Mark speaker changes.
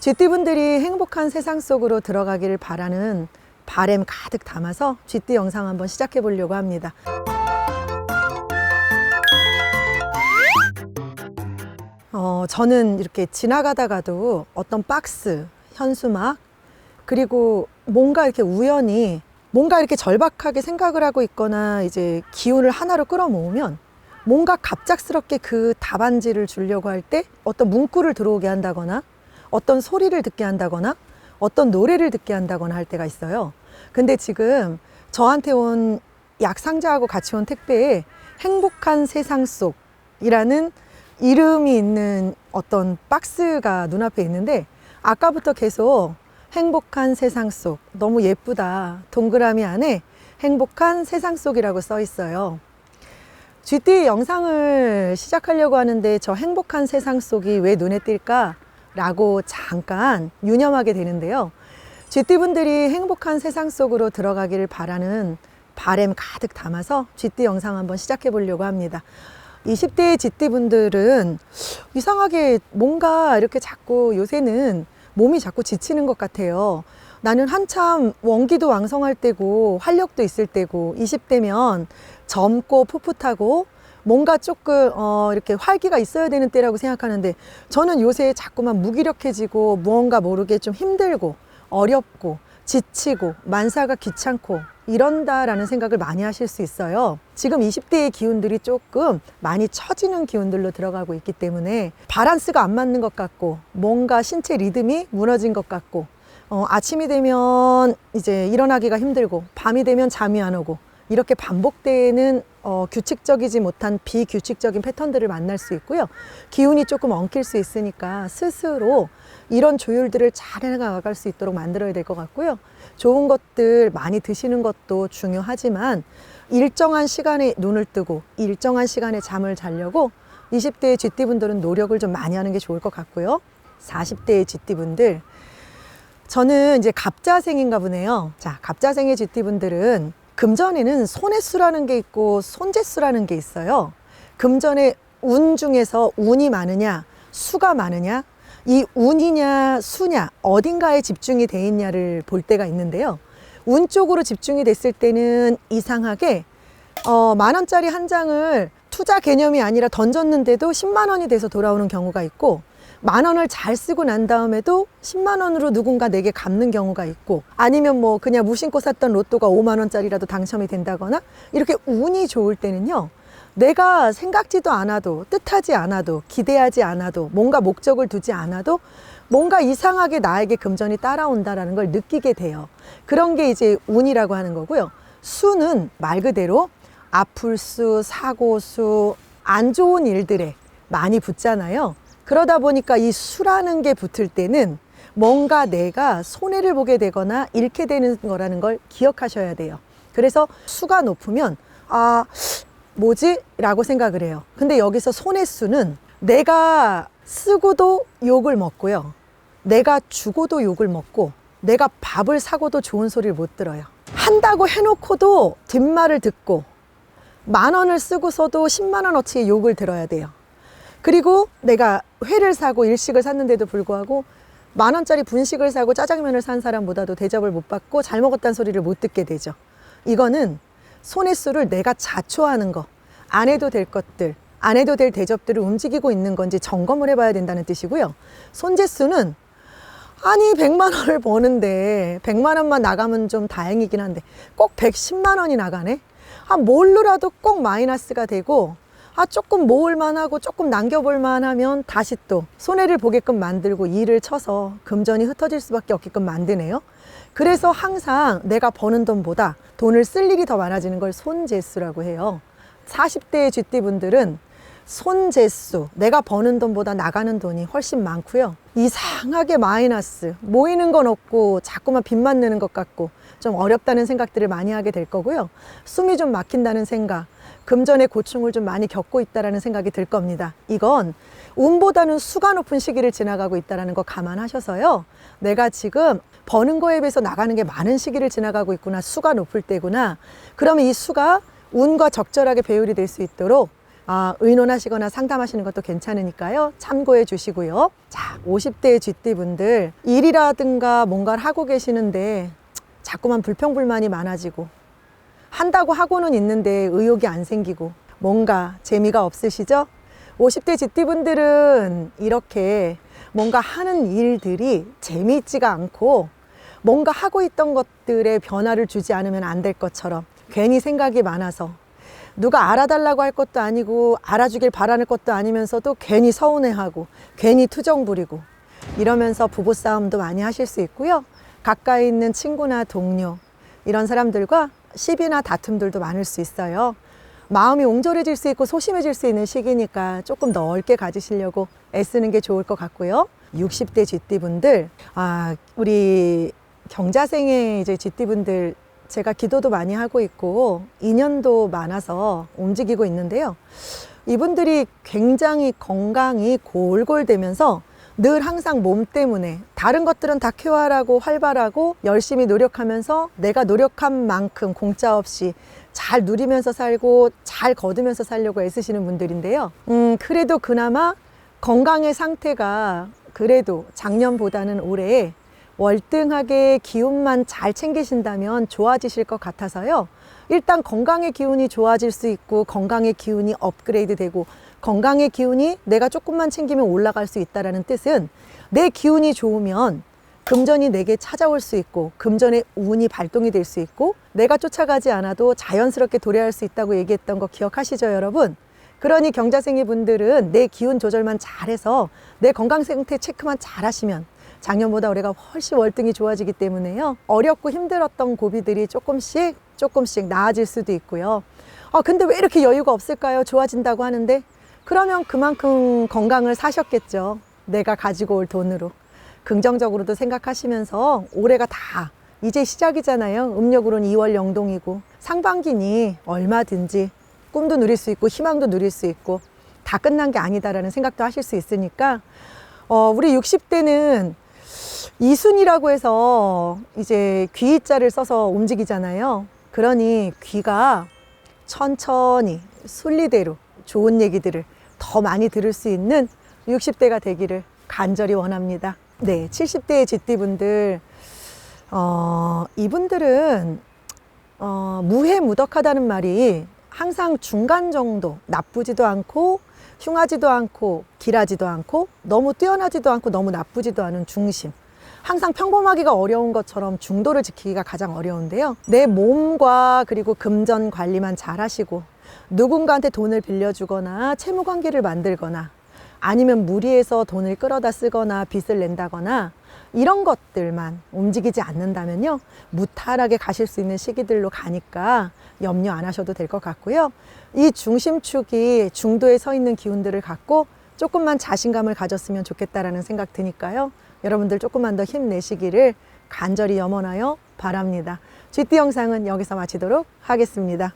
Speaker 1: 쥐띠분들이 행복한 세상 속으로 들어가기를 바라는 바램 가득 담아서 쥐띠 영상 한번 시작해 보려고 합니다. 어, 저는 이렇게 지나가다가도 어떤 박스, 현수막, 그리고 뭔가 이렇게 우연히 뭔가 이렇게 절박하게 생각을 하고 있거나 이제 기운을 하나로 끌어모으면 뭔가 갑작스럽게 그 답안지를 주려고 할 때 어떤 문구를 들어오게 한다거나 어떤 소리를 듣게 한다거나 어떤 노래를 듣게 한다거나 할 때가 있어요. 근데 지금 저한테 온 약 상자하고 같이 온 택배에 행복한 세상 속이라는 이름이 있는 어떤 박스가 눈앞에 있는데 아까부터 계속 행복한 세상 속 너무 예쁘다 동그라미 안에 행복한 세상 속이라고 써 있어요 GT 영상을 시작하려고 하는데 저 행복한 세상 속이 왜 눈에 띌까 라고 잠깐 유념하게 되는데요 GT 분들이 행복한 세상 속으로 들어가기를 바라는 바램 가득 담아서 GT 영상 한번 시작해 보려고 합니다 20대 GT 분들은 이상하게 뭔가 이렇게 자꾸 요새는 몸이 자꾸 지치는 것 같아요. 나는 한참 원기도 왕성할 때고 활력도 있을 때고 20대면 젊고 풋풋하고 뭔가 조금 어 이렇게 활기가 있어야 되는 때라고 생각하는데 저는 요새 자꾸만 무기력해지고 무언가 모르게 좀 힘들고 어렵고 지치고 만사가 귀찮고 이런다라는 생각을 많이 하실 수 있어요. 지금 20대의 기운들이 조금 많이 처지는 기운들로 들어가고 있기 때문에 바란스가 안 맞는 것 같고 뭔가 신체 리듬이 무너진 것 같고 어, 아침이 되면 이제 일어나기가 힘들고 밤이 되면 잠이 안 오고 이렇게 반복되는 어, 규칙적이지 못한 비규칙적인 패턴들을 만날 수 있고요. 기운이 조금 엉킬 수 있으니까 스스로 이런 조율들을 잘 해나갈 수 있도록 만들어야 될 것 같고요. 좋은 것들 많이 드시는 것도 중요하지만 일정한 시간에 눈을 뜨고 일정한 시간에 잠을 자려고 20대의 GT분들은 노력을 좀 많이 하는 게 좋을 것 같고요. 40대의 GT분들 저는 이제 갑자생인가 보네요. 자, 갑자생의 GT분들은 금전에는 손해수라는 게 있고 손재수라는 게 있어요. 금전에 운 중에서 운이 많으냐, 수가 많으냐, 이 운이냐, 수냐, 어딘가에 집중이 돼 있냐를 볼 때가 있는데요. 운 쪽으로 집중이 됐을 때는 이상하게 어, 만 원짜리 한 장을 투자 개념이 아니라 던졌는데도 10만 원이 돼서 돌아오는 경우가 있고 만 원을 잘 쓰고 난 다음에도 10만 원으로 누군가 내게 갚는 경우가 있고 아니면 뭐 그냥 무심코 샀던 로또가 5만 원짜리라도 당첨이 된다거나 이렇게 운이 좋을 때는요. 내가 생각지도 않아도 뜻하지 않아도 기대하지 않아도 뭔가 목적을 두지 않아도 뭔가 이상하게 나에게 금전이 따라온다라는 걸 느끼게 돼요. 그런 게 이제 운이라고 하는 거고요. 수는 말 그대로 아플 수, 사고 수, 안 좋은 일들에 많이 붙잖아요. 그러다 보니까 이 수라는 게 붙을 때는 뭔가 내가 손해를 보게 되거나 잃게 되는 거라는 걸 기억하셔야 돼요. 그래서 수가 높으면 아, 뭐지? 라고 생각을 해요. 근데 여기서 손해수는 내가 쓰고도 욕을 먹고요. 내가 주고도 욕을 먹고 내가 밥을 사고도 좋은 소리를 못 들어요. 한다고 해놓고도 뒷말을 듣고 만 원을 쓰고서도 10만 원어치의 욕을 들어야 돼요. 그리고 내가 회를 사고 일식을 샀는데도 불구하고 만 원짜리 분식을 사고 짜장면을 산 사람보다도 대접을 못 받고 잘 먹었다는 소리를 못 듣게 되죠. 이거는 손해수를 내가 자초하는 거, 안 해도 될 것들, 안 해도 될 대접들을 움직이고 있는 건지 점검을 해봐야 된다는 뜻이고요. 손재수는 아니 100만 원을 버는데 100만 원만 나가면 좀 다행이긴 한데 꼭 110만 원이 나가네. 아 뭘로라도 꼭 마이너스가 되고 아 조금 모을만 하고 조금 남겨볼만 하면 다시 또 손해를 보게끔 만들고 일을 쳐서 금전이 흩어질 수밖에 없게끔 만드네요. 그래서 항상 내가 버는 돈보다 돈을 쓸 일이 더 많아지는 걸 손재수라고 해요. 40대의 쥐띠분들은 손재수, 내가 버는 돈보다 나가는 돈이 훨씬 많고요. 이상하게 마이너스, 모이는 건 없고 자꾸만 빚만 내는 것 같고 좀 어렵다는 생각들을 많이 하게 될 거고요. 숨이 좀 막힌다는 생각, 금전의 고충을 좀 많이 겪고 있다라는 생각이 들 겁니다. 이건 운보다는 수가 높은 시기를 지나가고 있다라는 거 감안하셔서요. 내가 지금 버는 거에 비해서 나가는 게 많은 시기를 지나가고 있구나. 수가 높을 때구나. 그러면 이 수가 운과 적절하게 배율이 될 수 있도록 아, 의논하시거나 상담하시는 것도 괜찮으니까요. 참고해 주시고요. 자, 50대 GT 분들 일이라든가 뭔가를 하고 계시는데 자꾸만 불평불만이 많아지고 한다고 하고는 있는데 의욕이 안 생기고 뭔가 재미가 없으시죠? 50대 GT 분들은 이렇게 뭔가 하는 일들이 재미있지가 않고 뭔가 하고 있던 것들에 변화를 주지 않으면 안 될 것처럼 괜히 생각이 많아서 누가 알아달라고 할 것도 아니고 알아주길 바라는 것도 아니면서도 괜히 서운해하고 괜히 투정 부리고 이러면서 부부싸움도 많이 하실 수 있고요. 가까이 있는 친구나 동료 이런 사람들과 시비나 다툼들도 많을 수 있어요. 마음이 옹졸해질 수 있고 소심해질 수 있는 시기니까 조금 넓게 가지시려고 애쓰는 게 좋을 것 같고요. 60대 GT 분들, 아, 우리 경자생의 이제 GT 분들 제가 기도도 많이 하고 있고 인연도 많아서 움직이고 있는데요. 이분들이 굉장히 건강이 골골되면서 늘 항상 몸 때문에 다른 것들은 다 쾌활하고 활발하고 열심히 노력하면서 내가 노력한 만큼 공짜 없이 잘 누리면서 살고 잘 거두면서 살려고 애쓰시는 분들인데요. 음, 그래도 그나마 건강의 상태가 그래도 작년보다는 올해 월등하게 기운만 잘 챙기신다면 좋아지실 것 같아서요. 일단 건강의 기운이 좋아질 수 있고 건강의 기운이 업그레이드 되고 건강의 기운이 내가 조금만 챙기면 올라갈 수 있다라는 뜻은 내 기운이 좋으면 금전이 내게 찾아올 수 있고 금전의 운이 발동이 될 수 있고 내가 쫓아가지 않아도 자연스럽게 도래할 수 있다고 얘기했던 거 기억하시죠 여러분? 그러니 경자생이 분들은 내 기운 조절만 잘해서 내 건강 상태 체크만 잘하시면 작년보다 올해가 훨씬 월등히 좋아지기 때문에요. 어렵고 힘들었던 고비들이 조금씩 조금씩 나아질 수도 있고요. 아, 근데 왜 이렇게 여유가 없을까요? 좋아진다고 하는데 그러면 그만큼 건강을 사셨겠죠. 내가 가지고 올 돈으로. 긍정적으로도 생각하시면서 올해가 다 이제 시작이잖아요. 음력으로는 2월 영동이고 상반기니 얼마든지 꿈도 누릴 수 있고 희망도 누릴 수 있고 다 끝난 게 아니다라는 생각도 하실 수 있으니까 어, 우리 60대는 이순이라고 해서 이제 귀자를 써서 움직이잖아요. 그러니 귀가 천천히 순리대로 좋은 얘기들을 더 많이 들을 수 있는 60대가 되기를 간절히 원합니다. 네, 70대의 GT분들, 어, 이분들은 어, 무해무덕하다는 말이 항상 중간 정도, 나쁘지도 않고 흉하지도 않고 길하지도 않고 너무 뛰어나지도 않고 너무 나쁘지도 않은 중심. 항상 평범하기가 어려운 것처럼 중도를 지키기가 가장 어려운데요. 내 몸과 그리고 금전 관리만 잘 하시고 누군가한테 돈을 빌려주거나 채무 관계를 만들거나 아니면 무리해서 돈을 끌어다 쓰거나 빚을 낸다거나 이런 것들만 움직이지 않는다면요. 무탈하게 가실 수 있는 시기들로 가니까 염려 안 하셔도 될 것 같고요. 이 중심축이 중도에 서 있는 기운들을 갖고 조금만 자신감을 가졌으면 좋겠다라는 생각 드니까요. 여러분들 조금만 더 힘내시기를 간절히 염원하여 바랍니다. GT 영상은 여기서 마치도록 하겠습니다.